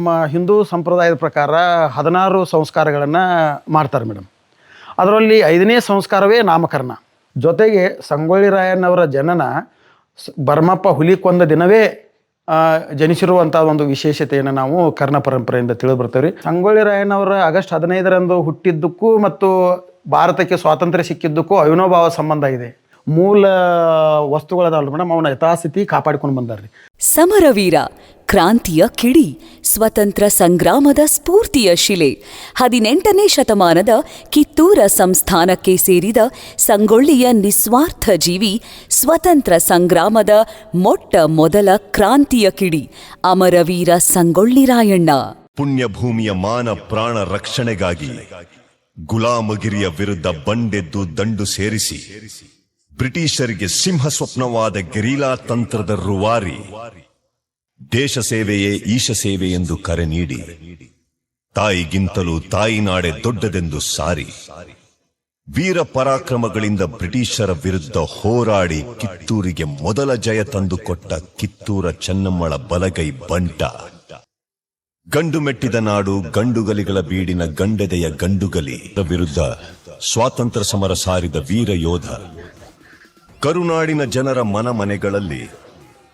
ನಮ್ಮ ಹಿಂದೂ ಸಂಪ್ರದಾಯದ ಪ್ರಕಾರ ಹದಿನಾರು ಸಂಸ್ಕಾರಗಳನ್ನು ಮಾಡ್ತಾರೆ ಮೇಡಮ್. ಅದರಲ್ಲಿ ಐದನೇ ಸಂಸ್ಕಾರವೇ ನಾಮಕರಣ. ಜೊತೆಗೆ ಸಂಗೊಳ್ಳಿ ರಾಯಣ್ಣವರ ಜನನ ಬರ್ಮಪ್ಪ ಹುಲಿ ಕೊಂದ ದಿನವೇ ಜನಿಸಿರುವಂಥ ಒಂದು ವಿಶೇಷತೆಯನ್ನು ನಾವು ಕರ್ಣ ಪರಂಪರೆಯಿಂದ ತಿಳಿದು ಬರ್ತೇವೆ ರೀ ಸಂಗೊಳ್ಳಿ ರಾಯಣ್ಣವರ ಆಗಸ್ಟ್ ಹದಿನೈದರಂದು ಹುಟ್ಟಿದ್ದಕ್ಕೂ ಮತ್ತು ಭಾರತಕ್ಕೆ ಸ್ವಾತಂತ್ರ್ಯ ಸಿಕ್ಕಿದ್ದಕ್ಕೂ ಅವಿನೋಭಾವ ಸಂಬಂಧ ಇದೆ. ಮೂಲ ವಸ್ತುಗಳ ಮೇಡಮ್ ಅವನ ಯಥಾಸ್ಥಿತಿ ಕಾಪಾಡಿಕೊಂಡು ಬಂದಾರ್ರಿ. ರೀ ಸಮರವೀರ ಕ್ರಾಂತಿಯ ಕಿಡಿ ಸ್ವತಂತ್ರ ಸಂಗ್ರಾಮದ ಸ್ಫೂರ್ತಿಯ ಶಿಲೆ ಹದಿನೆಂಟನೇ ಶತಮಾನದ ಕಿತ್ತೂರ ಸಂಸ್ಥಾನಕ್ಕೆ ಸೇರಿದ ಸಂಗೊಳ್ಳಿಯ ನಿಸ್ವಾರ್ಥ ಜೀವಿ ಸ್ವತಂತ್ರ ಸಂಗ್ರಾಮದ ಮೊಟ್ಟ ಮೊದಲ ಕ್ರಾಂತಿಯ ಕಿಡಿ ಅಮರವೀರ ಸಂಗೊಳ್ಳಿ ರಾಯಣ್ಣ. ಪುಣ್ಯಭೂಮಿಯ ಮಾನ ಪ್ರಾಣ ರಕ್ಷಣೆಗಾಗಿ ಗುಲಾಮಗಿರಿಯ ವಿರುದ್ಧ ಬಂಡೆದ್ದು ದಂಡು ಸೇರಿಸಿ ಬ್ರಿಟಿಷರಿಗೆ ಸಿಂಹ ಸ್ವಪ್ನವಾದ ಗೆರಿಲಾ ತಂತ್ರದ ರುವಾರಿ ದೇಶ ಸೇವೆಯೇ ಈಶ ಸೇವೆ ಎಂದು ಕರೆ ನೀಡಿ. ತಾಯಿಗಿಂತಲೂ ತಾಯಿ ನಾಡೆ ದೊಡ್ಡದೆಂದು ಸಾರಿ. ವೀರ ಪರಾಕ್ರಮಗಳಿಂದ ಬ್ರಿಟಿಷರ ವಿರುದ್ಧ ಹೋರಾಡಿ ಕಿತ್ತೂರಿಗೆ ಮೊದಲ ಜಯ ತಂದುಕೊಟ್ಟ ಕಿತ್ತೂರ ಚೆನ್ನಮ್ಮಳ ಬಲಗೈ ಬಂಟ. ಗಂಡು ಮೆಟ್ಟಿದ ನಾಡು ಗಂಡುಗಲಿಗಳ ಬೀಡಿನ ಗಂಡೆದೆಯ ಗಂಡುಗಲಿ ವಿರುದ್ಧ ಸ್ವಾತಂತ್ರ್ಯ ಸಮರ ಸಾರಿದ ವೀರ ಯೋಧ ಕರುನಾಡಿನ ಜನರ ಮನ ಮನೆಗಳಲ್ಲಿ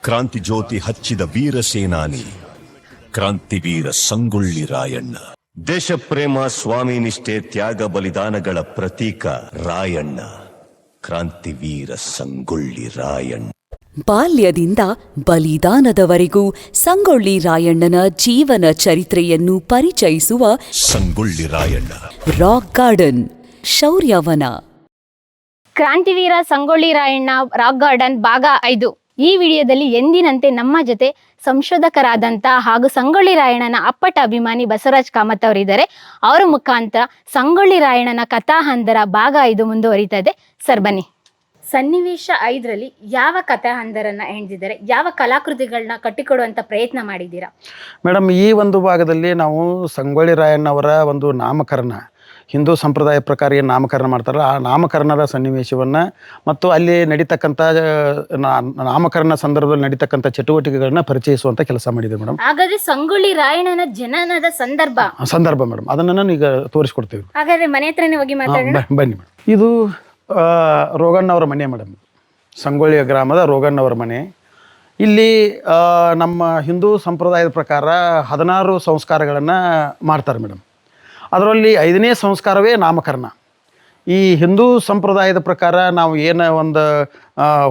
ಕ್ರಾಂತಿ ಜ್ಯೋತಿ ಹಚ್ಚಿದ ವೀರ ಸೇನಾನಿ ಕ್ರಾಂತಿವೀರ ಸಂಗೊಳ್ಳಿ ರಾಯಣ್ಣ. ದೇಶಪ್ರೇಮ ಸ್ವಾಮಿ ನಿಷ್ಠೆ ತ್ಯಾಗ ಬಲಿದಾನಗಳ ಪ್ರತೀಕ ರಾಯಣ್ಣ. ಕ್ರಾಂತಿವೀರ ಸಂಗೊಳ್ಳಿ ರಾಯಣ್ಣ. ಬಾಲ್ಯದಿಂದ ಬಲಿದಾನದವರೆಗೂ ಸಂಗೊಳ್ಳಿ ರಾಯಣ್ಣನ ಜೀವನ ಚರಿತ್ರೆಯನ್ನು ಪರಿಚಯಿಸುವ ಸಂಗೊಳ್ಳಿ ರಾಯಣ್ಣ. ರಾಕ್ ಗಾರ್ಡನ್ ಶೌರ್ಯವನ. ಕ್ರಾಂತಿವೀರ ಸಂಗೊಳ್ಳಿ ರಾಯಣ್ಣ ರಾಕ್ ಗಾರ್ಡನ್ ಭಾಗ ಐದು. ಈ ವಿಡಿಯೋದಲ್ಲಿ ಎಂದಿನಂತೆ ನಮ್ಮ ಜೊತೆ ಸಂಶೋಧಕರಾದಂಥ ಹಾಗೂ ಸಂಗೊಳ್ಳಿ ರಾಯಣ್ಣನ ಅಪ್ಪಟ ಅಭಿಮಾನಿ ಬಸವರಾಜ್ ಕಾಮತ್ ಅವರಿದ್ದಾರೆ. ಅವರ ಮುಖಾಂತರ ಸಂಗೊಳ್ಳಿ ರಾಯಣ್ಣನ ಕಥಾಹಂದರ ಭಾಗ ಐದು ಮುಂದುವರಿತಾ ಇದೆ. ಸರ್ ಬನ್ನಿ. ಸನ್ನಿವೇಶ ಐದರಲ್ಲಿ ಯಾವ ಕಥಾಹಂದರನ್ನ ಹೆಣ್ದಿದ್ದಾರೆ ಯಾವ ಕಲಾಕೃತಿಗಳನ್ನ ಕಟ್ಟಿಕೊಡುವಂತ ಪ್ರಯತ್ನ ಮಾಡಿದ್ದೀರಾ? ಮೇಡಮ್ ಈ ಒಂದು ಭಾಗದಲ್ಲಿ ನಾವು ಸಂಗೊಳ್ಳಿ ರಾಯಣ್ಣವರ ಒಂದು ನಾಮಕರಣ ಹಿಂದೂ ಸಂಪ್ರದಾಯ ಪ್ರಕಾರ ಏನು ನಾಮಕರಣ ಮಾಡ್ತಾರಲ್ಲ ಆ ನಾಮಕರಣದ ಸನ್ನಿವೇಶವನ್ನು ಮತ್ತು ಅಲ್ಲಿ ನಡೀತಕ್ಕಂಥ ನಾಮಕರಣ ಸಂದರ್ಭದಲ್ಲಿ ನಡೀತಕ್ಕಂಥ ಚಟುವಟಿಕೆಗಳನ್ನ ಪರಿಚಯಿಸುವಂಥ ಕೆಲಸ ಮಾಡಿದೆ ಮೇಡಮ್ ಹಾಗಾದ್ರೆ ಸಂಗೊಳ್ಳಿ ರಾಯಣ್ಣನ ಜನನದ ಸಂದರ್ಭ. ಸಂದರ್ಭ ಮೇಡಮ್ ಅದನ್ನು ನಾನು ಈಗ ತೋರಿಸ್ಕೊಡ್ತೀವಿ. ಹಾಗಾದ್ರೆ ಮನೆ ಹತ್ರನೇ ಹೋಗಿ ಮಾತಾಡೋಣ. ಬನ್ನಿ ಮೇಡಮ್ ಇದು ರೋಗಣ್ಣವರ ಮನೆ ಮೇಡಮ್ ಸಂಗೊಳ್ಳಿಯ ಗ್ರಾಮದ ರೋಗಣ್ಣವರ ಮನೆ. ಇಲ್ಲಿ ನಮ್ಮ ಹಿಂದೂ ಸಂಪ್ರದಾಯದ ಪ್ರಕಾರ ಹದಿನಾರು ಸಂಸ್ಕಾರಗಳನ್ನು ಮಾಡ್ತಾರೆ ಮೇಡಮ್ ಅದರಲ್ಲಿ ಐದನೇ ಸಂಸ್ಕಾರವೇ ನಾಮಕರಣ. ಈ ಹಿಂದೂ ಸಂಪ್ರದಾಯದ ಪ್ರಕಾರ ನಾವು ಏನು ಒಂದು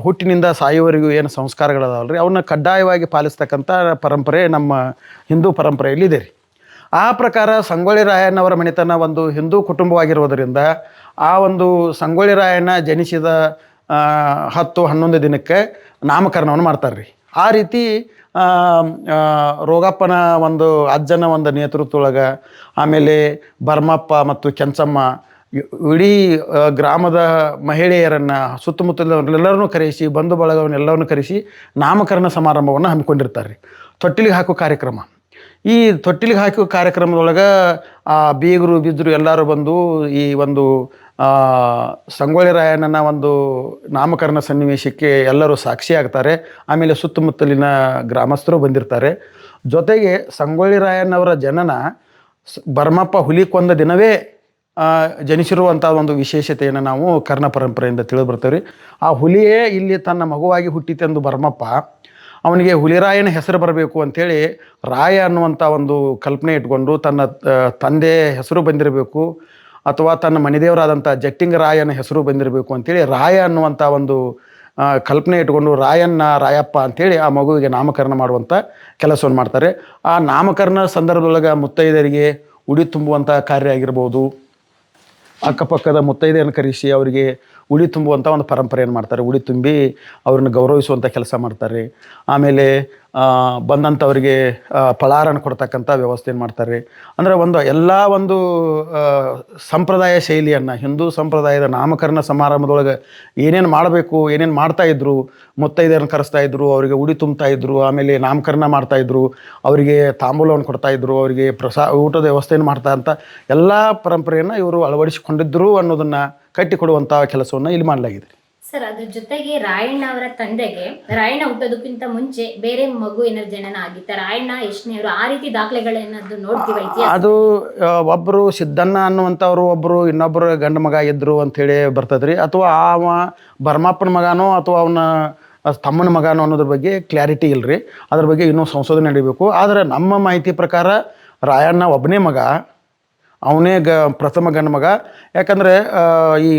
ಹುಟ್ಟಿನಿಂದ ಸಾಯುವವರೆಗೂ ಏನು ಸಂಸ್ಕಾರಗಳದಾವಲ್ಲ ರೀ ಅವನ್ನ ಕಡ್ಡಾಯವಾಗಿ ಪಾಲಿಸ್ತಕ್ಕಂಥ ಪರಂಪರೆ ನಮ್ಮ ಹಿಂದೂ ಪರಂಪರೆಯಲ್ಲಿ ಇದೆ ರೀ. ಆ ಪ್ರಕಾರ ಸಂಗೊಳ್ಳಿ ರಾಯಣ್ಣವರ ಮನೆತನ ಒಂದು ಹಿಂದೂ ಕುಟುಂಬವಾಗಿರುವುದರಿಂದ ಆ ಒಂದು ಸಂಗೊಳ್ಳಿ ರಾಯಣ್ಣ ಜನಿಸಿದ ಹತ್ತು ಹನ್ನೊಂದು ದಿನಕ್ಕೆ ನಾಮಕರಣವನ್ನು ಮಾಡ್ತಾರೆ ರೀ ಆ ರೀತಿ ರೋಗಪ್ಪನ ಒಂದು ಅಜ್ಜನ ಒಂದು ನೇತೃತ್ವದೊಳಗೆ, ಆಮೇಲೆ ಭರ್ಮಪ್ಪ ಮತ್ತು ಕೆಂಚಮ್ಮ ಇಡೀ ಗ್ರಾಮದ ಮಹಿಳೆಯರನ್ನು ಸುತ್ತಮುತ್ತಲವರೆಲ್ಲರನ್ನೂ ಕರೆಸಿ ಬಂಧು ಬಳಗವನ್ನೆಲ್ಲವನ್ನು ಕರೆಸಿ ನಾಮಕರಣ ಸಮಾರಂಭವನ್ನು ಹಮ್ಮಿಕೊಂಡಿರ್ತಾರೆ ರೀ ತೊಟ್ಟಿಲಿಗೆ ಹಾಕೋ ಕಾರ್ಯಕ್ರಮ. ಈ ತೊಟ್ಟಿಲಿಗೆ ಹಾಕೋ ಕಾರ್ಯಕ್ರಮದೊಳಗೆ, ಆ ಬೀಗರು, ಬಿದ್ದರು ಎಲ್ಲರೂ ಬಂದು ಈ ಒಂದು ಸಂಗೊಳ್ಳಿ ರಾಯಣ್ಣನ ಒಂದು ನಾಮಕರಣ ಸನ್ನಿವೇಶಕ್ಕೆ ಎಲ್ಲರೂ ಸಾಕ್ಷಿಯಾಗ್ತಾರೆ ಆಮೇಲೆ ಸುತ್ತಮುತ್ತಲಿನ ಗ್ರಾಮಸ್ಥರು ಬಂದಿರ್ತಾರೆ. ಜೊತೆಗೆ ಸಂಗೊಳ್ಳಿ ರಾಯಣ್ಣವರ ಜನನ ಬರ್ಮಪ್ಪ ಹುಲಿ ಕೊಂದ ದಿನವೇ ಜನಿಸಿರುವಂಥ ಒಂದು ವಿಶೇಷತೆಯನ್ನು ನಾವು ಕರ್ಣ ಪರಂಪರೆಯಿಂದ ತಿಳಿದು ಬರ್ತೇವೆ ರೀ. ಆ ಹುಲಿಯೇ ಇಲ್ಲಿ ತನ್ನ ಮಗುವಾಗಿ ಹುಟ್ಟಿತೆಂದು ಭರಮಪ್ಪ ಅವನಿಗೆ ಹುಲಿರಾಯನ ಹೆಸರು ಬರಬೇಕು ಅಂಥೇಳಿ ರಾಯ ಅನ್ನುವಂಥ ಒಂದು ಕಲ್ಪನೆ ಇಟ್ಕೊಂಡು ತನ್ನ ತಂದೆ ಹೆಸರು ಬಂದಿರಬೇಕು ಅಥವಾ ತನ್ನ ಮನೆದೇವರಾದಂಥ ಜಟ್ಟಿಂಗ ರಾಯನ ಹೆಸರು ಬಂದಿರಬೇಕು ಅಂಥೇಳಿ ರಾಯ ಅನ್ನುವಂಥ ಒಂದು ಕಲ್ಪನೆ ಇಟ್ಕೊಂಡು ರಾಯಣ್ಣ ರಾಯಪ್ಪ ಅಂಥೇಳಿ ಆ ಮಗುವಿಗೆ ನಾಮಕರಣ ಮಾಡುವಂಥ ಕೆಲಸವನ್ನು ಮಾಡ್ತಾರೆ. ಆ ನಾಮಕರಣ ಸಂದರ್ಭದೊಳಗೆ ಮುತ್ತೈದರಿಗೆ ಉಡಿ ತುಂಬುವಂಥ ಕಾರ್ಯ ಆಗಿರ್ಬೋದು. ಅಕ್ಕಪಕ್ಕದ ಮುತ್ತೈದೆಯನ್ನು ಕರೆಸಿ ಅವರಿಗೆ ಉಡಿ ತುಂಬುವಂಥ ಒಂದು ಪರಂಪರೆಯನ್ನು ಮಾಡ್ತಾರೆ. ಉಳಿ ತುಂಬಿ ಅವ್ರನ್ನ ಗೌರವಿಸುವಂಥ ಕೆಲಸ ಮಾಡ್ತಾರೆ. ಆಮೇಲೆ ಬಂದಂಥವರಿಗೆ ಆ, ಫಳಾರನ ಕೊಡ್ತಕ್ಕಂಥ ವ್ಯವಸ್ಥೆಯನ್ನು ಮಾಡ್ತಾರೆ ಅಂದರೆ ಒಂದು ಎಲ್ಲ ಒಂದು ಸಂಪ್ರದಾಯ ಶೈಲಿಯನ್ನು ಹಿಂದೂ ಸಂಪ್ರದಾಯದ ನಾಮಕರಣ ಸಮಾರಂಭದೊಳಗೆ ಏನೇನು ಮಾಡಬೇಕು ಏನೇನು ಮಾಡ್ತಾಯಿದ್ರು ಮುತ್ತೈದೆಯರನ್ನು ಕರೆಸ್ತಾ ಇದ್ರು ಅವರಿಗೆ ಉಡಿ ತುಂಬ್ತಾ ಇದ್ರು ಆಮೇಲೆ ನಾಮಕರಣ ಮಾಡ್ತಾಯಿದ್ರು ಅವರಿಗೆ ತಾಂಬೂಲವನ್ನು ಕೊಡ್ತಾಯಿದ್ರು ಅವರಿಗೆ ಪ್ರಸಾ ಊಟದ ವ್ಯವಸ್ಥೆಯನ್ನು ಮಾಡ್ತಾ ಅಂತ ಎಲ್ಲ ಪರಂಪರೆಯನ್ನು ಇವರು ಅಳವಡಿಸಿಕೊಂಡಿದ್ರು ಅನ್ನೋದನ್ನು ಕಟ್ಟಿಕೊಡುವಂಥ ಕೆಲಸವನ್ನು ಇಲ್ಲಿ ಮಾಡಲಾಗಿದೆ. ಸರ್, ಅದ್ರ ಜೊತೆಗೆ ರಾಯಣ್ಣ ಅವರ ತಂದೆಗೆ, ರಾಯಣ್ಣ ಹುಟ್ಟೋದಕ್ಕಿಂತ ಮುಂಚೆ ಬೇರೆ ಮಗು ಏನಾದ್ರು ಜನನ ಆಗಿತ್ತ? ರಾಯಣ್ಣ ಎಷ್ಟನೇವರು ಆ ರೀತಿ ದಾಖಲೆಗಳೇನಾದ್ರು ನೋಡ್ತೀವಿ ಅದು ಒಬ್ರು ಸಿದ್ದಣ್ಣ ಅನ್ನುವಂಥವ್ರು ಒಬ್ಬರು ಇನ್ನೊಬ್ಬರು ಗಂಡ ಮಗ ಇದ್ರು ಹೇಳಿ ಬರ್ತದ್ರಿ. ಅಥವಾ ಅವ ಬರ್ಮಾಪ್ಪನ ಮಗನೋ ಅಥವಾ ಅವನ ತಮ್ಮನ ಮಗನೋ ಅನ್ನೋದ್ರ ಬಗ್ಗೆ ಕ್ಲಾರಿಟಿ ಇಲ್ಲರಿ ಅದ್ರ ಬಗ್ಗೆ ಇನ್ನೂ ಸಂಶೋಧನೆ ನಡೀಬೇಕು. ಆದರೆ ನಮ್ಮ ಮಾಹಿತಿ ಪ್ರಕಾರ ರಾಯಣ್ಣ ಒಬ್ಬನೇ ಮಗ. ಅವನೇ ಗ, ಪ್ರಥಮ ಗಂಡ ಮಗ. ಯಾಕಂದರೆ ಈ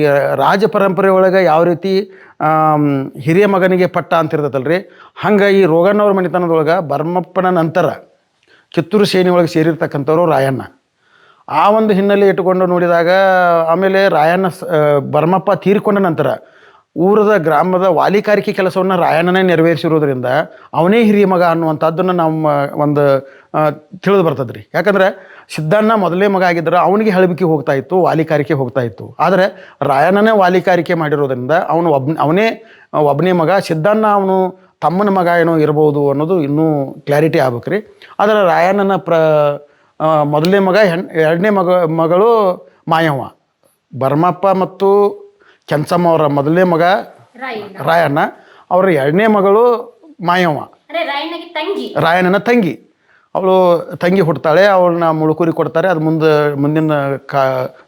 ರಾಜ ಪರಂಪರೆ ಒಳಗೆ ಯಾವ ರೀತಿ ಹಿರಿಯ ಮಗನಿಗೆ ಪಟ್ಟ ಅಂತಿರ್ತೈತಲ್ಲ ರೀ ಹಂಗೆ ಈ ರೋಗಣ್ಣವ್ರ ಮನೆತನದೊಳಗೆ ಬರ್ಮಪ್ಪನ ನಂತರ ಕಿತ್ತೂರು ಸೇನೆ ಒಳಗೆ ಸೇರಿರ್ತಕ್ಕಂಥವ್ರು ರಾಯಣ್ಣ. ಆ ಒಂದು ಹಿನ್ನೆಲೆ ಇಟ್ಟುಕೊಂಡು ನೋಡಿದಾಗ, ಆಮೇಲೆ ರಾಯಣ್ಣ ಬರ್ಮಪ್ಪ ತೀರಿಕೊಂಡ ನಂತರ ಊರದ ಗ್ರಾಮದ ವಾಲಿಕಾರಿಕೆ ಕೆಲಸವನ್ನು ರಾಯಣ್ಣನೇ ನೆರವೇರಿಸಿರೋದ್ರಿಂದ ಅವನೇ ಹಿರಿಯ ಮಗ ಅನ್ನುವಂಥದ್ದನ್ನು ನಮ್ಮ, ಒಂದು ತಿಳಿದು ಬರ್ತದ್ರಿ. ಯಾಕಂದ್ರೆ ಸಿದ್ದಣ್ಣ ಮೊದಲೇ ಮಗ ಆಗಿದ್ದರೆ ಅವನಿಗೆ ಹೇಳಬಿಕೆ ಹೋಗ್ತಾ ಇತ್ತು ವಾಲಿಕಾರಿಕೆ ಹೋಗ್ತಾ ಇತ್ತು. ಆದರೆ ರಾಯಣ್ಣನೇ ವಾಲಿಕಾರಿಕೆ ಮಾಡಿರೋದ್ರಿಂದ ಅವನು ಒಬ್ ಅವನೇ ಒಬ್ಬನೇ ಮಗ ಸಿದ್ದಣ್ಣ ಅವನು ತಮ್ಮನ ಮಗ ಏನೋ ಇರ್ಬೋದು ಅನ್ನೋದು ಇನ್ನೂ ಕ್ಲಾರಿಟಿ ಆಗ್ಬೇಕ್ರಿ. ಆದರೆ ರಾಯಣ್ಣನ ಪ್ರ ಮೊದಲನೇ ಮಗ ಹೆಣ್ ಎರಡನೇ ಮಗ ಮಗಳು ಮಾಯವ್ವ. ಬರ್ಮಪ್ಪ ಮತ್ತು ಕೆಂಚಮ್ಮ ಅವರ ಮೊದಲನೇ ಮಗ ರಾಯಣ್ಣ. ಅವರ ಎರಡನೇ ಮಗಳು ಮಾಯವ್ವ. ರಾಯಣ್ಣನ ತಂಗಿ. ಅವಳು ತಂಗಿ ಹುಡ್ತಾಳೆ ಅವಳನ್ನ ಮುಳುಕುರಿ ಕೊಡ್ತಾರೆ. ಅದು ಮುಂದೆ, ಮುಂದಿನ ಕಾ,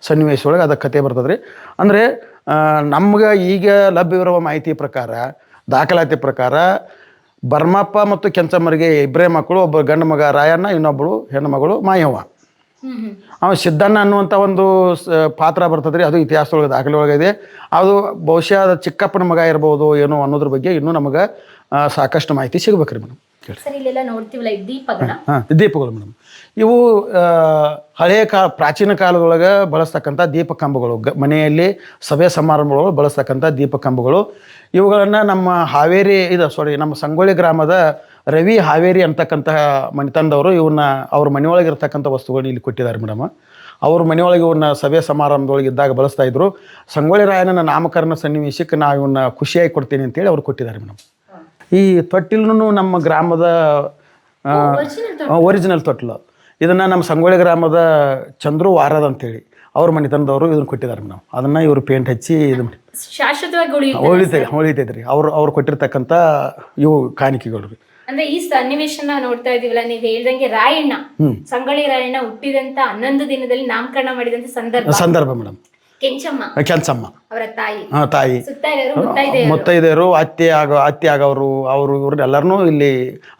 ಸನ್ನಿವೇಶ ಒಳಗೆ ಅದಕ್ಕೆ ಕತೆ ಬರ್ತದೆ ರೀ ಅಂದರೆ ನಮ್ಗೆ ಈಗ ಲಭ್ಯವಿರುವ ಮಾಹಿತಿ ಪ್ರಕಾರ, ದಾಖಲಾತಿ ಪ್ರಕಾರ, ಬರ್ಮಪ್ಪ ಮತ್ತು ಕೆಂಚಮ್ಮರಿಗೆ ಇಬ್ಬರೇ ಮಕ್ಕಳು, ಒಬ್ಬ ಗಂಡು ಮಗ ರಾಯಣ್ಣ ಇನ್ನೊಬ್ಬಳು ಹೆಣ್ಣು ಮಗಳು ಮಾಯವ್ವ. ಅವ ಸಿದ್ದಣ್ಣ ಅನ್ನುವಂಥ ಒಂದು ಪಾತ್ರ ಬರ್ತದೆ ಅದು ಇತಿಹಾಸದೊಳಗೆ ದಾಖಲೆ ಒಳಗಿದೆ ಅದು ಬಹುಶಃ ಚಿಕ್ಕಪ್ಪನ ಮಗ ಇರ್ಬೋದು ಏನೋ ಅನ್ನೋದ್ರ ಬಗ್ಗೆ ಇನ್ನೂ ನಮಗೆ ಸಾಕಷ್ಟು ಮಾಹಿತಿ ಸಿಗಬೇಕು ರೀ ಮೇಡಮ್ ಸರ್ ಇಲ್ಲೆಲ್ಲ ನೋಡ್ತೀವಲ್ಲ ಈ ದೀಪಗಳ ಹಾಂ ದೀಪಗಳು ಮೇಡಮ್. ಇವು ಹಳೆಯ ಕಾ ಪ್ರಾಚೀನ ಕಾಲದೊಳಗೆ ಬಳಸ್ತಕ್ಕಂಥ ದೀಪ ಕಂಬಗಳು ಗ ಮನೆಯಲ್ಲಿ ಸಭೆ ಸಮಾರಂಭಗಳು ಬಳಸ್ತಕ್ಕಂಥ ದೀಪ ಕಂಬಗಳು ಇವುಗಳನ್ನು ನಮ್ಮ ಹಾವೇರಿ ಇದು ಸಾರಿ ನಮ್ಮ ಸಂಗೊಳ್ಳಿ ಗ್ರಾಮದ ರವಿ ಹಾವೇರಿ ಅಂತಕ್ಕಂತಹ ಮನೆತನದವರು ಇವನ್ನ ಅವ್ರ ಮನೆಯೊಳಗೆ ಇರ್ತಕ್ಕಂಥ ವಸ್ತುಗಳನ್ನ ಇಲ್ಲಿ ಕೊಟ್ಟಿದ್ದಾರೆ ಮೇಡಮ್. ಅವ್ರ ಮನೆಯೊಳಗೆ ಇವನ್ನ ಸಭೆ ಸಮಾರಂಭದೊಳಗೆ ಇದ್ದಾಗ ಬಳಸ್ತಾ ಇದ್ರು. ಸಂಗೊಳ್ಳಿ ರಾಯನ ನಾಮಕರಣ ಸನ್ನಿವೇಶಕ್ಕೆ ನಾವು ಇವನ್ನ ಖುಷಿಯಾಗಿ ಕೊಡ್ತೀನಿ ಅಂತೇಳಿ ಅವ್ರು ಕೊಟ್ಟಿದ್ದಾರೆ ಮೇಡಮ್. ಈ ತೊಟ್ಟಿಲೂ ನಮ್ಮ ಗ್ರಾಮದ ಒರಿಜಿನಲ್ ತೊಟ್ಟಿಲು. ಇದನ್ನು ನಮ್ಮ ಸಂಗೊಳ್ಳಿ ಗ್ರಾಮದ ಚಂದ್ರು ವಾರದ ಅಂತೇಳಿ ಅವ್ರ ಮನೆತನದವರು ಇದನ್ನು ಕೊಟ್ಟಿದ್ದಾರೆ ನಾವು ಅದನ್ನು ಇವರು ಪೇಂಟ್ ಹಚ್ಚಿ ಇದು ಶಾಶ್ವತವಾಗಿ ಉಳಿತೈತೆ ರೀ. ಅವ್ರು ಅವ್ರು ಕೊಟ್ಟಿರ್ತಕ್ಕಂಥ ಇವು ಕಾಣಿಕೆಗಳು ರೀ. ಅಂದ್ರೆ ಈ ಸನ್ನಿವೇಶನ ನೋಡ್ತಾ ಇದೀವಲ್ಲ ನೀವು ಹೇಳ್ದಂಗೆ ರಾಯಣ್ಣ ಸಂಗೊಳ್ಳಿ ರಾಯಣ್ಣ ಹುಟ್ಟಿದಂತ ಹನ್ನೊಂದು ದಿನದಲ್ಲಿ ನಾಮಕರಣ ಮಾಡಿದಂತ ಸಂದರ್ಭ. ಸಂದರ್ಭ ಮೇಡಮ್. ಕೆಂಚಮ್ಮ. ಕೆಂಚಮ್ಮ. ಅವರ ತಾಯಿ. ಮುತ್ತೈದೆಯರು ಅತ್ತೆ ಆಗೋ ಅತ್ತೆ ಆಗವರು ಅವರು ಇವ್ರನ್ನ ಎಲ್ಲರನ್ನೂ ಇಲ್ಲಿ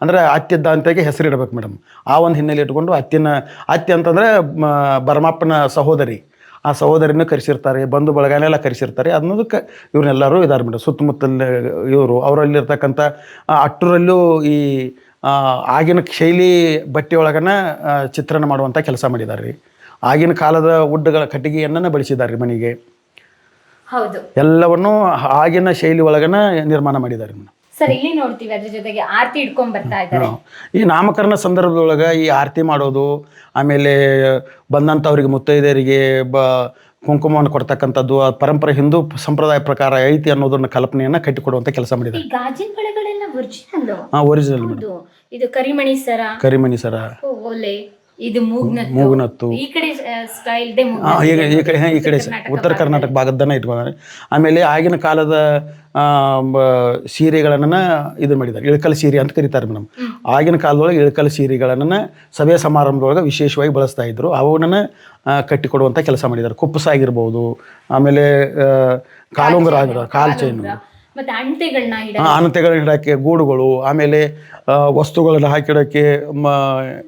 ಅಂದರೆ ಅತ್ತಿದ್ದ ಹೆಸರು ಇಡಬೇಕು ಮೇಡಮ್. ಆ ಒಂದು ಹಿನ್ನೆಲೆ ಇಟ್ಕೊಂಡು ಅತ್ತಿನ ಅತ್ತೆ ಅಂತಂದರೆ ಬರ್ಮಪ್ಪನ ಸಹೋದರಿ. ಆ ಸಹೋದರಿನ ಕರೆಸಿರ್ತಾರೆ ಬಂಧು ಬಳಗನೆಲ್ಲ ಕರೆಸಿರ್ತಾರೆ. ಅನ್ನೋದಕ್ಕೆ ಇವ್ರನ್ನೆಲ್ಲರೂ ಇದ್ದಾರೆ ಮೇಡಮ್. ಸುತ್ತಮುತ್ತಲ ಇವರು ಅವರಲ್ಲಿರ್ತಕ್ಕಂಥ ಅಟ್ಟರಲ್ಲೂ ಈ ಆಗಿನ ಶೈಲಿ ಬಟ್ಟೆ ಒಳಗನ ಚಿತ್ರಣ ಮಾಡುವಂಥ ಕೆಲಸ ಮಾಡಿದ್ದಾರೆ. ರೀ ಆಗಿನ ಕಾಲದ ಉಡ್ಡಗಳ ಕಟ್ಟಿಗೆಯನ್ನ ಬಳಸಿದ್ದಾರೆ ರೀ ಮನೆಗೆ. ಹೌದು. ಎಲ್ಲವನ್ನು ಆಗಿನ ಶೈಲಿ ಒಳಗನ ನಿರ್ಮಾಣ ಮಾಡಿದ್ದಾರೆ ಮೇಡಮ್. ಸರ್ ಇಲ್ಲಿ ನೋಡ್ತೀವಿ ಅದ್ರ ಜೊತೆಗೆ ಆರ್ತಿ ಇಟ್ಕೊಂಡ್ ಬರ್ತಾ ಇದ್ದಾರೆ. ಈ ನಾಮಕರಣ ಸಂದರ್ಭದೊಳಗೆ ಈ ಆರತಿ ಮಾಡೋದು ಆಮೇಲೆ ಬಂದಂಥವ್ರಿಗೆ ಮುತ್ತೈದೆಯರಿಗೆ ಬ ಕುಂಕುಮವನ್ನು ಕೊಡ್ತಕ್ಕಂಥದ್ದು ಆ ಪರಂಪರೆ ಹಿಂದೂ ಸಂಪ್ರದಾಯ ಪ್ರಕಾರ ಐತಿ ಅನ್ನೋದನ್ನ ಕಲ್ಪನೆಯನ್ನ ಕಟ್ಟಿಕೊಡುವಂತ ಕೆಲಸ ಮಾಡಿದ್ದಾರೆ. ಗಾಜಿನ ಒರಿಜಿನಲ್ ಇದು ಕರಿಮಣಿ ಸರ. ಕರಿಮಣಿ ಸರ. ಓಲೆ ಇದು ಮೂಗ್ನತ್ತು. ಈ ಕಡೆ ಸ್ಟೈಲ್ ಈಗ ಈ ಕಡೆ ಈ ಕಡೆ ಉತ್ತರ ಕರ್ನಾಟಕ. ಭಾಗದನ್ನ ಇಟ್ಕೊಂಡಾರೆ. ಆಮೇಲೆ ಆಗಿನ ಕಾಲದ ಸೀರೆಗಳನ್ನ ಇದು ಮಾಡಿದ್ದಾರೆ. ಇಳಕಲ್ ಸೀರೆ ಅಂತ ಕರೀತಾರೆ ಮೇಡಮ್. ಆಗಿನ ಕಾಲದೊಳಗೆ ಇಳಕಲ್ ಸೀರೆಗಳನ್ನ ಸಭೆ ಸಮಾರಂಭದೊಳಗೆ ವಿಶೇಷವಾಗಿ ಬಳಸ್ತಾ ಇದ್ರು. ಅವನ್ನ ಕಟ್ಟಿಕೊಡುವಂಥ ಕೆಲಸ ಮಾಡಿದ್ದಾರೆ. ಕುಪ್ಪಸ ಆಗಿರ್ಬೋದು ಆಮೇಲೆ ಕಾಲುಂಗರ ಕಾಲುಂಗುರ ಆಗಿರೋ ಕಾಲು ಚೈನು ಮತ್ತೆ ಅಣತೆಗಳನ್ನ ಇಡಕ್ಕೆ? ಗೂಡುಗಳು ಆಮೇಲೆ ವಸ್ತುಗಳನ್ನ ಹಾಕಿಡಕ್ಕೆ ಮ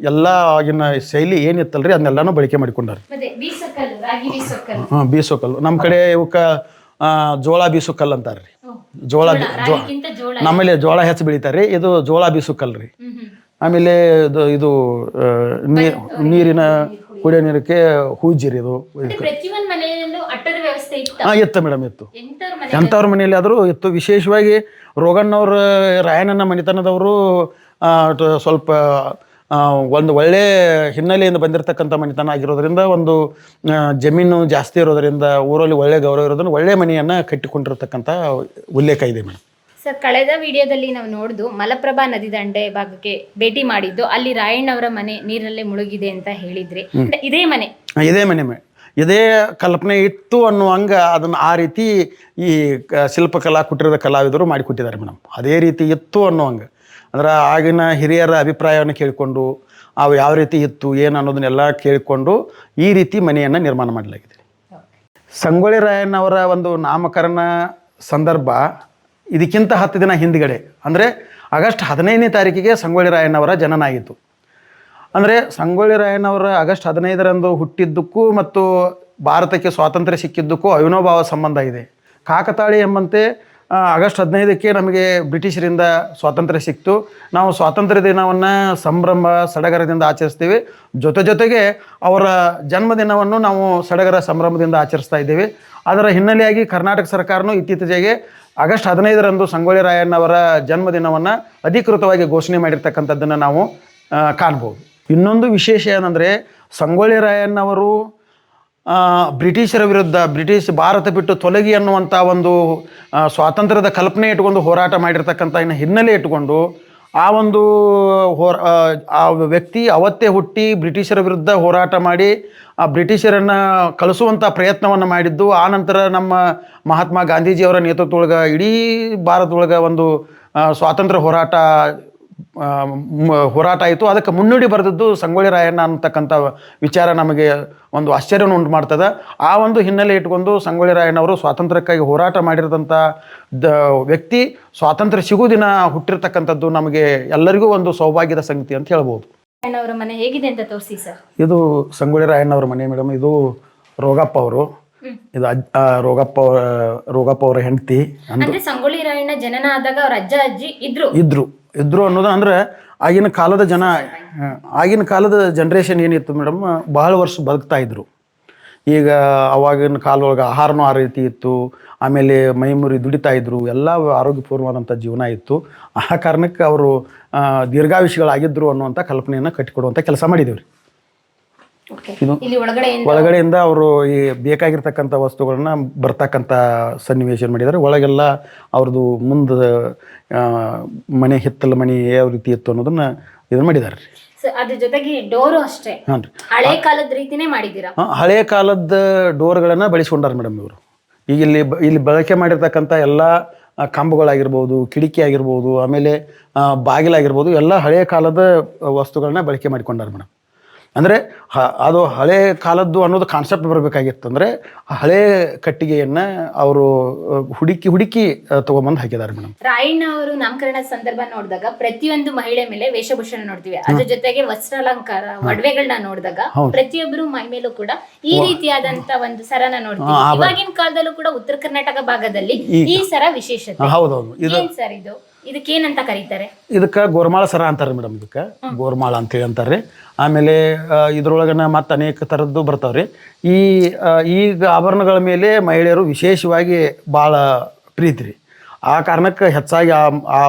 ಎಲ್ಲ ಆಗಿನ ಶೈಲಿ ಏನಿತ್ತಲ್ರಿ ಅದನ್ನೆಲ್ಲಾನು ಬಳಕೆ ಮಾಡಿಕೊಂಡಾರೆ ಬೀಸಕಲ್ಲು ಬೀಸಕಲ್ಲು? ಹಾಂ ಬೀಸೋ ಕಲ್ಲು ನಮ್ಮ ಕಡೆ ಇವಕ್ಕ ಜೋಳ ಬೀಸು ಕಲ್ಲು ಅಂತಾರೆ ರೀ ಜೋಳ ನಮ್ಮಲ್ಲಿ ಜೋಳ ಹೆಚ್ಚು ಬೆಳಿತಾರೆ ರೀ ಇದು ಜೋಳ ಬೀಸು ಕಲ್ಲು ರೀ ಆಮೇಲೆ ಇದು ನೀರಿನ ಕುಡಿಯೋ ನೀರಕ್ಕೆ ಹೂಜಿರಿ ಇದು ಮತ್ತೆ ಪ್ರತಿಯೊಂದ್ ಮನೆಯಲ್ಲೂ ಅಟ್ಟದ ವ್ಯವಸ್ಥೆ ಇತ್ತು? ಹಾಂ ಇತ್ತು ಮೇಡಮ್ ಮನೆ ಎಂಥವ್ರ ಮನೆಯಲ್ಲಿ? ಆದರೂ ಇತ್ತು ವಿಶೇಷವಾಗಿ ರೋಗಣ್ಣವ್ರ ರಾಯಣ್ಣನ ಮನೆತನದವರು ಸ್ವಲ್ಪ ಒಂದು ಒಳ್ಳೆ ಹಿನ್ನೆಲೆಯಿಂದ ಬಂದಿರತಕ್ಕಂಥ ಮನೆತನ ಆಗಿರೋದ್ರಿಂದ ಒಂದು ಜಮೀನು ಜಾಸ್ತಿ ಇರೋದರಿಂದ ಊರಲ್ಲಿ ಒಳ್ಳೆ ಗೌರವ ಇರೋದ್ರಿಂದ ಒಳ್ಳೆ ಮನೆಯನ್ನು ಕಟ್ಟಿಕೊಂಡಿರ್ತಕ್ಕಂಥ ಉಲ್ಲೇಖ ಇದೆ ಮೇಡಮ್. ಸರ್ ಕಳೆದ ವಿಡಿಯೋದಲ್ಲಿ ನಾವು ನೋಡ್ದು ಮಲಪ್ರಭಾ ನದಿ ದಂಡೆ ಭಾಗಕ್ಕೆ ಭೇಟಿ ಮಾಡಿದ್ದು ಅಲ್ಲಿ ರಾಯಣ್ಣವರ ಮನೆ ನೀರಿನಲ್ಲಿ ಮುಳುಗಿದೆ ಅಂತ ಹೇಳಿದ್ರಿ. ಇದೇ ಮನೆ? ಇದೇ ಮನೆ ಮೇ ಇದೇ ಕಲ್ಪನೆ ಇತ್ತು ಅನ್ನುವಂಗೆ ಅದನ್ನು ಆ ರೀತಿ ಈ ಶಿಲ್ಪಕಲಾ ಕುಟೀರದ ಕಲಾವಿದರು ಮಾಡಿಕೊಟ್ಟಿದ್ದಾರೆ ಮೇಡಮ್ ಅದೇ ರೀತಿ ಇತ್ತು ಅನ್ನುವಂಗೆ ಅಂದ್ರೆ ಆಗಿನ ಹಿರಿಯರ ಅಭಿಪ್ರಾಯವನ್ನು ಕೇಳಿಕೊಂಡು ಅವು ಯಾವ ರೀತಿ ಇತ್ತು ಏನು ಅನ್ನೋದನ್ನೆಲ್ಲ ಕೇಳಿಕೊಂಡು ಈ ರೀತಿ ಮನೆಯನ್ನು ನಿರ್ಮಾಣ ಮಾಡಲಾಗಿದೆ. ಸಂಗೊಳ್ಳಿ ರಾಯಣ್ಣವರ ಒಂದು ನಾಮಕರಣ ಸಂದರ್ಭ ಇದಕ್ಕಿಂತ ಹತ್ತು ದಿನ ಹಿಂದ್ಗಡೆ. ಅಂದರೆ ಆಗಸ್ಟ್ ಹದಿನೈದನೇ ತಾರೀಕಿಗೆ ಸಂಗೊಳ್ಳಿ ರಾಯಣ್ಣವರ ಜನನ ಆಗಿತ್ತು ಅಂದರೆ ಸಂಗೊಳ್ಳಿ ರಾಯಣ್ಣವರ ಆಗಸ್ಟ್ ಹದಿನೈದರಂದು ಹುಟ್ಟಿದ್ದಕ್ಕೂ ಮತ್ತು ಭಾರತಕ್ಕೆ ಸ್ವಾತಂತ್ರ್ಯ ಸಿಕ್ಕಿದ್ದಕ್ಕೂ ಅವಿನೋಭಾವ ಸಂಬಂಧ ಇದೆ. ಕಾಕತಾಳಿ ಎಂಬಂತೆ ಆಗಸ್ಟ್ ಹದಿನೈದಕ್ಕೆ ನಮಗೆ ಬ್ರಿಟಿಷರಿಂದ ಸ್ವಾತಂತ್ರ್ಯ ಸಿಕ್ತು. ನಾವು ಸ್ವಾತಂತ್ರ್ಯ ದಿನವನ್ನು ಸಂಭ್ರಮ, ಸಡಗರದಿಂದ ಆಚರಿಸ್ತೀವಿ. ಜೊತೆ ಜೊತೆಗೆ ಅವರ ಜನ್ಮದಿನವನ್ನು ನಾವು ಸಡಗರ ಸಂಭ್ರಮದಿಂದ ಆಚರಿಸ್ತಾ ಇದ್ದೇವೆ. ಅದರ ಹಿನ್ನೆಲೆಯಾಗಿ ಕರ್ನಾಟಕ ಸರ್ಕಾರನೂ ಇತ್ತೀಚೆಗೆ ಆಗಸ್ಟ್ ಹದಿನೈದರಂದು ಸಂಗೊಳ್ಳಿ ರಾಯಣ್ಣವರ ಜನ್ಮದಿನವನ್ನು ಅಧಿಕೃತವಾಗಿ ಘೋಷಣೆ ಮಾಡಿರ್ತಕ್ಕಂಥದ್ದನ್ನು ನಾವು ಕಾಣ್ಬೋದು. ಇನ್ನೊಂದು ವಿಶೇಷ ಏನಂದರೆ, ಸಂಗೊಳ್ಳಿ ರಾಯಣ್ಣವರು ಬ್ರಿಟಿಷರ ವಿರುದ್ಧ, ಬ್ರಿಟಿಷ್ ಭಾರತ ಬಿಟ್ಟು ತೊಲಗಿ ಅನ್ನುವಂಥ ಒಂದು ಸ್ವಾತಂತ್ರ್ಯದ ಕಲ್ಪನೆ ಇಟ್ಕೊಂಡು ಹೋರಾಟ ಮಾಡಿರ್ತಕ್ಕಂಥ ಹಿನ್ನೆಲೆ ಇಟ್ಕೊಂಡು ಆ ಒಂದು ಹೋರ ಆ, ವ್ಯಕ್ತಿ ಅವತ್ತೇ ಹುಟ್ಟಿ ಬ್ರಿಟಿಷರ ವಿರುದ್ಧ ಹೋರಾಟ ಮಾಡಿ ಆ ಬ್ರಿಟಿಷರನ್ನು ಕಳಿಸುವಂಥ ಪ್ರಯತ್ನವನ್ನು ಮಾಡಿದ್ದು ಆ ನಂತರ ನಮ್ಮ ಮಹಾತ್ಮ ಗಾಂಧೀಜಿಯವರ ನೇತೃತ್ವದೊಳಗೆ ಇಡೀ ಭಾರತದೊಳಗೆ ಒಂದು ಸ್ವಾತಂತ್ರ್ಯ ಹೋರಾಟ ಹೋರಾಟ ಆಯಿತು. ಅದಕ್ಕೆ ಮುನ್ನುಡಿ ಬರೆದದ್ದು ಸಂಗೊಳ್ಳಿ ರಾಯಣ್ಣ ಅಂತಕ್ಕಂಥ ವಿಚಾರ ನಮಗೆ ಒಂದು ಆಶ್ಚರ್ಯವನ್ನು ಉಂಟು ಮಾಡ್ತದೆ. ಆ ಒಂದು ಹಿನ್ನೆಲೆ ಇಟ್ಕೊಂಡು ಸಂಗೊಳ್ಳಿ ರಾಯಣ್ಣವರು ಸ್ವಾತಂತ್ರ್ಯಕ್ಕಾಗಿ ಹೋರಾಟ ಮಾಡಿರದಂಥ ದ ವ್ಯಕ್ತಿ ಸ್ವಾತಂತ್ರ್ಯ ಸಿಗೋ ದಿನ ಹುಟ್ಟಿರ್ತಕ್ಕಂಥದ್ದು ನಮಗೆ ಎಲ್ಲರಿಗೂ ಒಂದು ಸೌಭಾಗ್ಯದ ಸಂಗತಿ ಅಂತ ಹೇಳ್ಬೋದು. ಮನೆ ಹೇಗಿದೆ ಅಂತ ತೋರಿಸಿ ಸರ್. ಇದು ಸಂಗೊಳ್ಳಿ ರಾಯಣ್ಣವ್ರ ಮನೆ ಮೇಡಮ್. ಇದು ರೋಗಪ್ಪ ಅವರು. ಇದು ರೋಗಪ್ಪ ರೋಗಪ್ಪ ಅವರ ಹೆಂಡತಿ ಅಂದ್ರೆ ಸಂಗೊಳ್ಳಿ ರಾಯಣ್ಣ ಜನನ ಆದಾಗ ಅವ್ರ ಅಜ್ಜ ಅಜ್ಜಿ ಇದ್ರು? ಇದ್ರು. ಇದ್ರು ಅನ್ನೋದು ಅಂದ್ರೆ ಆಗಿನ ಕಾಲದ ಜನ ಆಗಿನ ಕಾಲದ ಜನ್ರೇಷನ್ ಏನಿತ್ತು ಮೇಡಮ್ ಬಹಳ ವರ್ಷ ಬದುಕ್ತಾ ಇದ್ರು. ಈಗ ಅವಾಗಿನ ಕಾಲದೊಳಗೆ ಆಹಾರನೂ ಆ ರೀತಿ ಇತ್ತು, ಆಮೇಲೆ ಮೈಮುರಿ ದುಡಿತಾ ಇದ್ರು, ಎಲ್ಲ ಆರೋಗ್ಯಪೂರ್ಣವಾದಂಥ ಜೀವನ ಇತ್ತು. ಆ ಕಾರಣಕ್ಕೆ ಅವರು ದೀರ್ಘಾವಿಷಿಗಳಾಗಿದ್ದರು ಅನ್ನುವಂಥ ಕಲ್ಪನೆಯನ್ನು ಕಟ್ಟಿಕೊಡುವಂಥ ಕೆಲಸ ಮಾಡಿದ್ದೇವೆ ಇಲ್ಲಿ ಒಳಗಡೆ ಒಳಗಡೆಯಿಂದ ಅವರು ಈ ಬೇಕಾಗಿರ್ತಕ್ಕಂಥ ವಸ್ತುಗಳನ್ನ ಬರ್ತಕ್ಕಂಥ ಸನ್ನಿವೇಶ ಮಾಡಿದ್ದಾರೆ. ಒಳಗೆಲ್ಲ ಅವ್ರದ್ದು ಮುಂದೆ ಮನೆ ಹಿತ್ತಲ ಮನೆ ಯಾವ ರೀತಿ ಇತ್ತು ಅನ್ನೋದನ್ನ ಇದನ್ನ ಮಾಡಿದ್ದಾರೆ. ಅದ್ರ ಜೊತೆಗೆ ಡೋರ್ ಅಷ್ಟೇ. ಹಳೆ ಕಾಲದ ರೀತಿನೇ ಮಾಡಿದ್ದೀರಾ? ಹಳೆ ಕಾಲದ ಡೋರ್ಗಳನ್ನು ಬಳಸ್ಕೊಂಡಾರ ಮೇಡಮ್ ಇವರು. ಈಗ ಇಲ್ಲಿ ಇಲ್ಲಿ ಬಳಕೆ ಮಾಡಿರ್ತಕ್ಕಂಥ ಎಲ್ಲ ಕಂಬಗಳಾಗಿರ್ಬೋದು ಕಿಟಕಿ ಆಗಿರ್ಬೋದು ಆಮೇಲೆ ಬಾಗಿಲಾಗಿರ್ಬೋದು ಎಲ್ಲ ಹಳೆಯ ಕಾಲದ ವಸ್ತುಗಳನ್ನ ಬಳಕೆ ಮಾಡಿಕೊಂಡಾರ ಮೇಡಮ್. ಅಂದರೆ ಹ ಅದು ಹಳೆ ಕಾಲದ್ದು ಅನ್ನೋದು ಕಾನ್ಸೆಪ್ಟ್ ಬರಬೇಕಾಗಿತ್ತು. ಅಂದರೆ ಹಳೆ ಕಟ್ಟಿಗೆಯನ್ನು ಅವರು ಹುಡುಕಿ ಹುಡುಕಿ ತಗೊಂಬಂದು ಹಾಕಿದ್ದಾರೆ ಮೇಡಮ್. ರಾಯಣ್ಣ ಅವರು ನಾಮಕರಣ ಸಂದರ್ಭ ನೋಡಿದಾಗ ಪ್ರತಿಯೊಂದು ಮಹಿಳೆ ಮೇಲೆ ವೇಷಭೂಷಣ ನೋಡ್ತೀವಿ. ಅದ್ರ ಜೊತೆಗೆ ವಸ್ತ್ರಾಲಂಕಾರ ಒಡವೆಗಳನ್ನ ನೋಡಿದಾಗ ಪ್ರತಿಯೊಬ್ಬರು ಮೈ ಮೇಲೂ ಕೂಡ ಈ ರೀತಿಯಾದಂತ ಒಂದು ಸರನ ನೋಡ್ತೀವಿ. ಇವಾಗಿನ ಕಾಲದಲ್ಲೂ ಕೂಡ ಉತ್ತರ ಕರ್ನಾಟಕ ಭಾಗದಲ್ಲಿ ಈ ಸರ ವಿಶೇಷತೆ. ಹೌದೌದು. ಇದು? ಇದಕ್ಕೇನಂತ ಕರೀತಾರೆ? ಇದಕ್ಕೆ ಗೋರ್ಮಾಳ ಸರ ಅಂತಾರೆ ಮೇಡಮ್ ಇದಕ್ಕೆ. ಗೋರ್ಮಾಳ ಅಂತೇಳಿ ಅಂತಾರೆ. ಆಮೇಲೆ ಇದ್ರೊಳಗನ ಮತ್ತೆ ಅನೇಕ ಥರದ್ದು ಬರ್ತಾವ್ರಿ. ಈ ಈಗ ಆಭರಣಗಳ ಮೇಲೆ ಮಹಿಳೆಯರು ವಿಶೇಷವಾಗಿ ಭಾಳ ಪ್ರೀತಿ ರೀ. ಆ ಕಾರಣಕ್ಕೆ ಹೆಚ್ಚಾಗಿ ಆ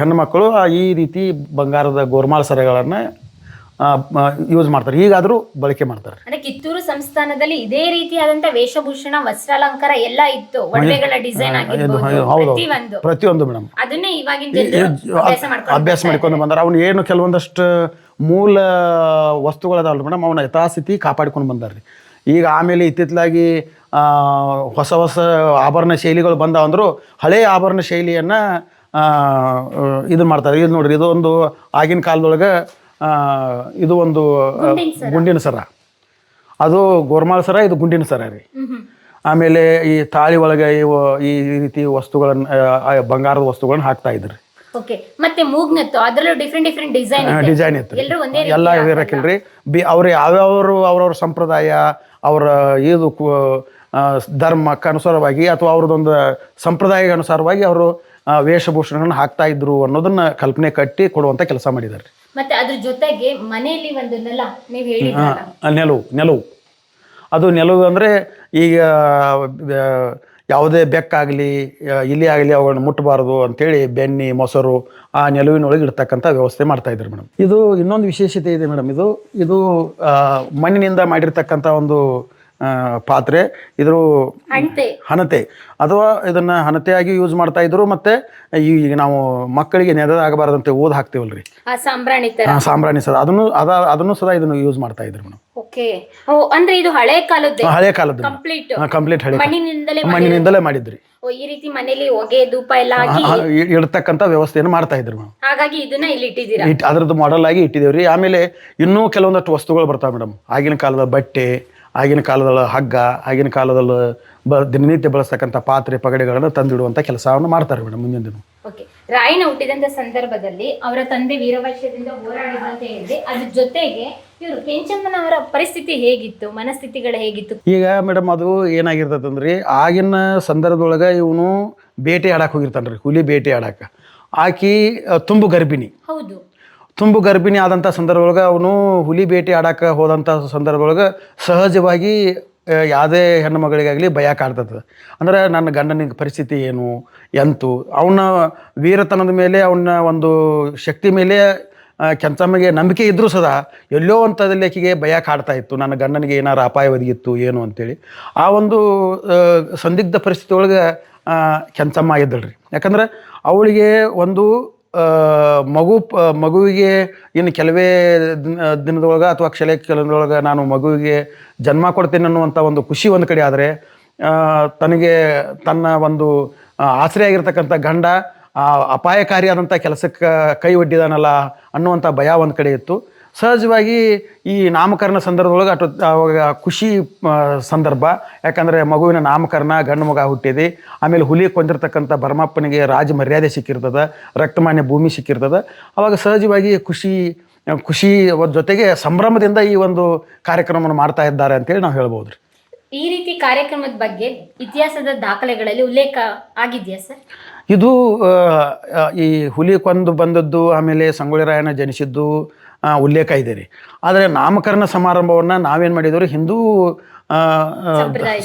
ಹೆಣ್ಣು ಮಕ್ಕಳು ಈ ರೀತಿ ಬಂಗಾರದ ಗೋರ್ಮಾಳ ಸರಗಳನ್ನು ಯೂಸ್ ಮಾಡ್ತಾರೆ. ಈಗಾದರೂ ಬಳಕೆ ಮಾಡ್ತಾರೆ. ಅಂದ್ರೆ ಕಿತ್ತೂರು ಸಂಸ್ಥಾನದಲ್ಲಿ ಇದೇ ರೀತಿಯಾದಂತ ವೇಷಭೂಷಣ ವಸ್ತ್ರಾಲಂಕಾರ ಎಲ್ಲ ಇತ್ತು. ಒಡವೆಗಳ ಡಿಸೈನ್ ಆಗಿರ್ಬೋದು ಹೌದು ಪ್ರತಿಯೊಂದು. ಮೇಡಮ್ ಅದನ್ನೇ ಇವಾಗಿನ ಅಭ್ಯಾಸ ಮಾಡ್ಕೊಂಡು ಬಂದಾರೆ. ಅವನು ಏನು ಕೆಲವೊಂದಷ್ಟು ಮೂಲ ವಸ್ತುಗಳದಾವಲ್ಲ ಮೇಡಮ್ ಅವನ ಯಥಾಸ್ಥಿತಿ ಕಾಪಾಡ್ಕೊಂಡು ಬಂದಾರ್ರಿ. ಈಗ ಆಮೇಲೆ ಇತ್ತಿತ್ತಲಾಗಿ ಹೊಸ ಹೊಸ ಆಭರಣ ಶೈಲಿಗಳು ಬಂದಾವಂದ್ರೂ ಹಳೆಯ ಆಭರಣ ಶೈಲಿಯನ್ನು ಇದು ಮಾಡ್ತಾರೆ. ಇದು ನೋಡ್ರಿ ಇದು ಒಂದು ಆಗಿನ ಕಾಲದೊಳಗೆ ಇದು ಒಂದು ಗುಂಡಿನ ಸರ. ಅದು ಗೋರ್ಮಾಳ ಸರ ಇದು ಗುಂಡಿನ ಸರ ರೀ. ಆಮೇಲೆ ಈ ತಾಳಿ ಒಳಗೆ ಇವು ಈ ರೀತಿ ವಸ್ತುಗಳನ್ನ ಬಂಗಾರದ ವಸ್ತುಗಳನ್ನ ಹಾಕ್ತಾ ಇದ್ರಿ. ಮತ್ತೆ ಮೂಗ್ನತ್ತು ಅದರಲ್ಲೂ ಡಿಫ್ರೆಂಟ್ ಡಿಫ್ರೆಂಟ್ ಡಿಸೈನ್ ಡಿಸೈನ್ ಇತ್ತು. ಎಲ್ಲ ಇರಕ್ಕಿಲ್ರಿ ಬಿ ಅವ್ರು ಯಾವ್ಯಾವ್ರು ಅವ್ರವ್ರ ಸಂಪ್ರದಾಯ ಅವರ ಇದು ಧರ್ಮಕ್ಕೆ ಅನುಸಾರವಾಗಿ ಅಥವಾ ಅವ್ರದ್ದೊಂದು ಸಂಪ್ರದಾಯಕ್ಕೆ ಅನುಸಾರವಾಗಿ ಅವರು ವೇಷಭೂಷಣಗಳನ್ನ ಹಾಕ್ತಾ ಇದ್ರು ಅನ್ನೋದನ್ನ ಕಲ್ಪನೆ ಕಟ್ಟಿ ಕೊಡುವಂತ ಕೆಲಸ ಮಾಡಿದ್ದಾರೆ ಮತ್ತೆ ಅದ್ರ ಜೊತೆಗೆ ಮನೆಯಲ್ಲಿ ಒಂದು ನೆಲ ನೀವು ನೆಲವು ನೆಲವು. ಅದು ನೆಲವು ಅಂದರೆ ಈಗ ಯಾವುದೇ ಬೆಕ್ಕಾಗಲಿ ಇಲಿ ಆಗಲಿ ಅವುಗಳನ್ನ ಮುಟ್ಟಬಾರ್ದು ಅಂತೇಳಿ ಬೆನ್ನಿ ಮೊಸರು ಆ ನೆಲುವಿನೊಳಗೆ ಇಡ್ತಕ್ಕಂಥ ವ್ಯವಸ್ಥೆ ಮಾಡ್ತಾ ಇದ್ರು ಮೇಡಮ್. ಇದು ಇನ್ನೊಂದು ವಿಶೇಷತೆ ಇದೆ ಮೇಡಮ್. ಇದು ಇದು ಮಣ್ಣಿನಿಂದ ಮಾಡಿರ್ತಕ್ಕಂಥ ಒಂದು ಪಾತ್ರೆ ಇದ್ರ ಹಣ್ತೆ. ಅಥವಾ ಇದನ್ನ ಹಣತೆಯಾಗಿ ಯೂಸ್ ಮಾಡ್ತಾ ಇದ್ರು ಮತ್ತೆ ಈಗ ನಾವು ಮಕ್ಕಳಿಗೆ ನೆದರಾಗಬಾರದಂತೆ ಓದ್ ಹಾಕ್ತೇವಲ್ರಿ. ಸಾಂಬ್ರಾಣಿ ಸದ. ಅದನ್ನು ಅದ ಅದನ್ನು ಸದಾ ಇದನ್ನು ಯೂಸ್ ಮಾಡ್ತಾ ಇದ್ರು ಮೇಡಮ್. ಓಕೆ. ಅಂದ್ರೆ ಇದು ಹಳೆ ಕಾಲದ ಹಳೆ ಕಂಪ್ಲೀಟ್ ಕಂಪ್ಲೀಟ್ ಹಳೆ ಮಣ್ಣಿನಿಂದಲೇ ಮಣ್ಣಿನಿಂದಲೇ ಮಾಡಿದ್ರಿ. ಈ ರೀತಿ ಮನೆಯಲ್ಲಿ ಹೊಗೆ ಧೂಪ ಎಲ್ಲ ಹಾಕಿ? ವ್ಯವಸ್ಥೆಯನ್ನು ಮಾಡ್ತಾ ಇದ್ರು ಮೇಡಮ್. ಹಾಗಾಗಿ ಇದನ್ನ ಇಲ್ಲಿ ಇಟ್ಟಿದ್ದೀರಾ? ಇಟ್ ಅದ್ರದ್ದು ಮಾಡೆಲ್ ಆಗಿ ಇಟ್ಟಿದ್ದೇವ್ರಿ ಆಮೇಲೆ ಇನ್ನೂ ಕೆಲವೊಂದಷ್ಟು ವಸ್ತುಗಳು ಬರ್ತಾವೆ ಮೇಡಮ್. ಆಗಿನ ಕಾಲದ ಬಟ್ಟೆ ಆಗಿನ ಕಾಲದಲ್ಲಿ ಹಗ್ಗ ಆಗಿನ ಕಾಲದಲ್ಲಿ ಬ ದಿನನಿತ್ಯ ಬಳಸ್ತಕ್ಕಂಥ ಪಾತ್ರೆ ಪಗಡೆಗಳನ್ನು ತಂದಿಡುವಂಥ ಕೆಲಸವನ್ನು ಮಾಡ್ತಾರೆ ಮೇಡಮ್ ಮುಂದಿನ ದಿನ. ಓಕೆ. ರಾಯಣ್ಣ ಹುಟ್ಟಿದಂತ ಸಂದರ್ಭದಲ್ಲಿ ಅವರ ತಂದೆ ವೀರವಶ್ಯದಿಂದ ಹೋರಾಡಿದ್ರು ಅಂತ ಹೇಳಿದ್ರೆ. ಅದ್ರ ಜೊತೆಗೆ ಇವರು ಕೆಂಚಮ್ಮನವರ ಪರಿಸ್ಥಿತಿ ಹೇಗಿತ್ತು? ಮನಸ್ಥಿತಿಗಳು ಹೇಗಿತ್ತು? ಈಗ ಮೇಡಮ್ ಅದು ಏನಾಗಿರ್ತದಂದ್ರೆ ಆಗಿನ ಸಂದರ್ಭದೊಳಗೆ ಇವನು ಬೇಟೆ ಆಡಕ್ಕೆ ಹೋಗಿರ್ತಾನೆ ರೀ ಹುಲಿ ಬೇಟೆ ಆಡಕ್ಕೆ. ಆಕಿ ತುಂಬು ಗರ್ಭಿಣಿ. ಹೌದು. ತುಂಬು ಗರ್ಭಿಣಿ ಆದಂಥ ಸಂದರ್ಭದೊಳಗೆ ಅವನು ಹುಲಿ ಬೇಟೆ ಆಡೋಕೆ ಹೋದಂಥ ಸಂದರ್ಭದೊಳಗೆ ಸಹಜವಾಗಿ ಯಾವುದೇ ಹೆಣ್ಣು ಮಗಳಿಗಾಗಲಿ ಭಯ ಕಾಡ್ತದೆ. ಅಂದ್ರೆ ನನ್ನ ಗಂಡನಿಗೆ ಪರಿಸ್ಥಿತಿ ಏನು, ಎಂತು, ಅವನ ವೀರತನದ ಮೇಲೆ, ಅವನ ಒಂದು ಶಕ್ತಿ ಮೇಲೆ ಕೆಂಚಮ್ಮಗೆ ನಂಬಿಕೆ ಇದ್ದರೂ ಸದಾ ಎಲ್ಲೋ ಅಂಥದ್ದಲ್ಲಿ ಆಕೆಗೆ ಭಯ ಕಾಡ್ತಾ ಇತ್ತು. ನನ್ನ ಗಂಡನಿಗೆ ಏನಾರು ಅಪಾಯ ಒದಗಿತ್ತು, ಏನು ಅಂತೇಳಿ. ಆ ಒಂದು ಸಂದಿಗ್ಧ ಪರಿಸ್ಥಿತಿ ಒಳಗೆ ಕೆಂಚಮ್ಮ ಇದ್ದಳ್ರಿ. ಯಾಕಂದ್ರೆ ಅವಳಿಗೆ ಒಂದು ಮಗು ಮಗುವಿಗೆ ಇನ್ನು ಕೆಲವೇ ದಿನ ದಿನದೊಳಗೆ ಅಥವಾ ಕ್ಷಲೆ ಕೆಲದೊಳಗೆ ನಾನು ಮಗುವಿಗೆ ಜನ್ಮ ಕೊಡ್ತೇನೆ ಅನ್ನುವಂಥ ಒಂದು ಖುಷಿ ಒಂದು ಕಡೆ ಆದರೆ ತನಗೆ ತನ್ನ ಒಂದು ಆ, ಆಸರೆ ಆಗಿರ್ತಕ್ಕಂಥ ಗಂಡ ಅಪಾಯಕಾರಿಯಾದಂಥ ಕೆಲಸಕ್ಕೆ ಕೈ ಒಡ್ಡಿದಾನಲ್ಲ ಅನ್ನುವಂಥ ಭಯ ಒಂದು ಕಡೆ ಇತ್ತು. ಸಹಜವಾಗಿ ಈ ನಾಮಕರಣ ಸಂದರ್ಭದೊಳಗೆ ಅటు ಅವಾಗ ಖುಷಿ ಸಂದರ್ಭ. ಯಾಕಂದರೆ ಮಗುವಿನ ನಾಮಕರಣ ಗಂಡು ಮಗ ಹುಟ್ಟಿದೆ. ಆಮೇಲೆ ಹುಲಿ ಕೊಂದಿರ್ತಕ್ಕಂಥ ಭರಮಪ್ಪನಿಗೆ ರಾಜ ಮರ್ಯಾದೆ ಸಿಕ್ಕಿರ್ತದೆ ರಕ್ತಮಾನ್ಯ ಭೂಮಿ ಸಿಕ್ಕಿರ್ತದೆ. ಅವಾಗ ಸಹಜವಾಗಿ ಖುಷಿ ಖುಷಿ ಜೊತೆಗೆ ಸಂಭ್ರಮದಿಂದ ಈ ಒಂದು ಕಾರ್ಯಕ್ರಮವನ್ನು ಮಾಡ್ತಾ ಇದ್ದಾರೆ ಅಂತೇಳಿ ನಾವು ಹೇಳ್ಬೋದು ರೀ. ಈ ರೀತಿ ಕಾರ್ಯಕ್ರಮದ ಬಗ್ಗೆ ಇತಿಹಾಸದ ದಾಖಲೆಗಳಲ್ಲಿ ಉಲ್ಲೇಖ ಆಗಿದೆಯಾ ಸರ್? ಇದು ಈ ಹುಲಿ ಕೊಂದು ಬಂದದ್ದು ಆಮೇಲೆ ಸಂಗೊಳ್ಳಿ ರಾಯಣ್ಣ ಜನಿಸಿದ್ದು ಉಲ್ಲೇಖ ಇದೆ ರೀ. ಆದರೆ ನಾಮಕರಣ ಸಮಾರಂಭವನ್ನು ನಾವೇನು ಮಾಡಿದವರು? ಹಿಂದೂ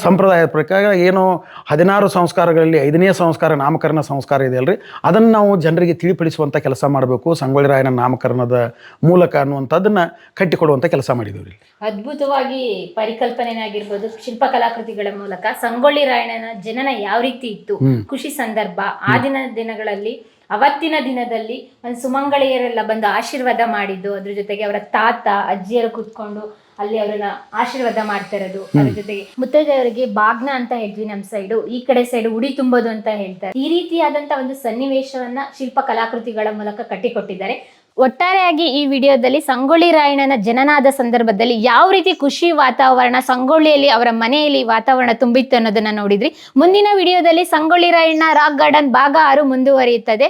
ಸಂಪ್ರದಾಯದ ಪ್ರಕಾರ ಏನು ಹದಿನಾರು ಸಂಸ್ಕಾರಗಳಲ್ಲಿ ಐದನೇ ಸಂಸ್ಕಾರ ನಾಮಕರಣ ಸಂಸ್ಕಾರ ಇದೆ ಅಲ್ರಿ. ಅದನ್ನು ನಾವು ಜನರಿಗೆ ತಿಳಿಪಡಿಸುವಂಥ ಕೆಲಸ ಮಾಡಬೇಕು. ಸಂಗೊಳ್ಳಿ ರಾಯಣ್ಣ ನಾಮಕರಣದ ಮೂಲಕ ಅನ್ನುವಂಥದ್ದನ್ನು ಕಟ್ಟಿಕೊಡುವಂಥ ಕೆಲಸ ಮಾಡಿದ್ದೀವಿ ರೀ ಅದ್ಭುತವಾಗಿ ಪರಿಕಲ್ಪನೆನಾಗಿರ್ಬೋದು ಶಿಲ್ಪಕಲಾಕೃತಿಗಳ ಮೂಲಕ ಸಂಗೊಳ್ಳಿ ರಾಯಣ್ಣನ ಜನನ ಯಾವ ರೀತಿ ಇತ್ತು ಖುಷಿ ಸಂದರ್ಭ ಆ ದಿನ ದಿನಗಳಲ್ಲಿ ಅವತ್ತಿನ ದಿನದಲ್ಲಿ ಒಂದು ಸುಮಂಗಳೆಯರೆಲ್ಲ ಬಂದು ಆಶೀರ್ವಾದ ಮಾಡಿದ್ದು ಅದ್ರ ಜೊತೆಗೆ ಅವರ ತಾತ ಅಜ್ಜಿಯರು ಕೂತ್ಕೊಂಡು ಅಲ್ಲಿ ಅವರನ್ನ ಆಶೀರ್ವಾದ ಮಾಡ್ತಾ ಇರೋದು ಅದ್ರ ಜೊತೆಗೆ ಮುತ್ತೈದೆಯವರಿಗೆ ಬಾಗ್ನ ಅಂತ ಹೇಳ್ತೀವಿ ನಮ್ಮ ಸೈಡು ಈ ಕಡೆ ಸೈಡ್ ಉಡಿ ತುಂಬೋದು ಅಂತ ಹೇಳ್ತಾರೆ. ಈ ರೀತಿಯಾದಂತ ಒಂದು ಸನ್ನಿವೇಶವನ್ನ ಶಿಲ್ಪ ಕಲಾಕೃತಿಗಳ ಮೂಲಕ ಕಟ್ಟಿಕೊಟ್ಟಿದ್ದಾರೆ. ಒಟ್ಟಾರೆಯಾಗಿ ಈ ವಿಡಿಯೋದಲ್ಲಿ ಸಂಗೊಳ್ಳಿ ರಾಯಣ್ಣನ ಜನನಾದ ಸಂದರ್ಭದಲ್ಲಿ ಯಾವ ರೀತಿ ಖುಷಿ ವಾತಾವರಣ ಸಂಗೊಳ್ಳಿಯಲ್ಲಿ ಅವರ ಮನೆಯಲ್ಲಿ ವಾತಾವರಣ ತುಂಬಿತ್ತು ಅನ್ನೋದನ್ನ ನೋಡಿದ್ರಿ. ಮುಂದಿನ ವಿಡಿಯೋದಲ್ಲಿ ಸಂಗೊಳ್ಳಿ ರಾಯಣ್ಣ ರಾಕ್ ಗಾರ್ಡನ್ ಭಾಗ ಆರು ಮುಂದುವರಿಯುತ್ತದೆ.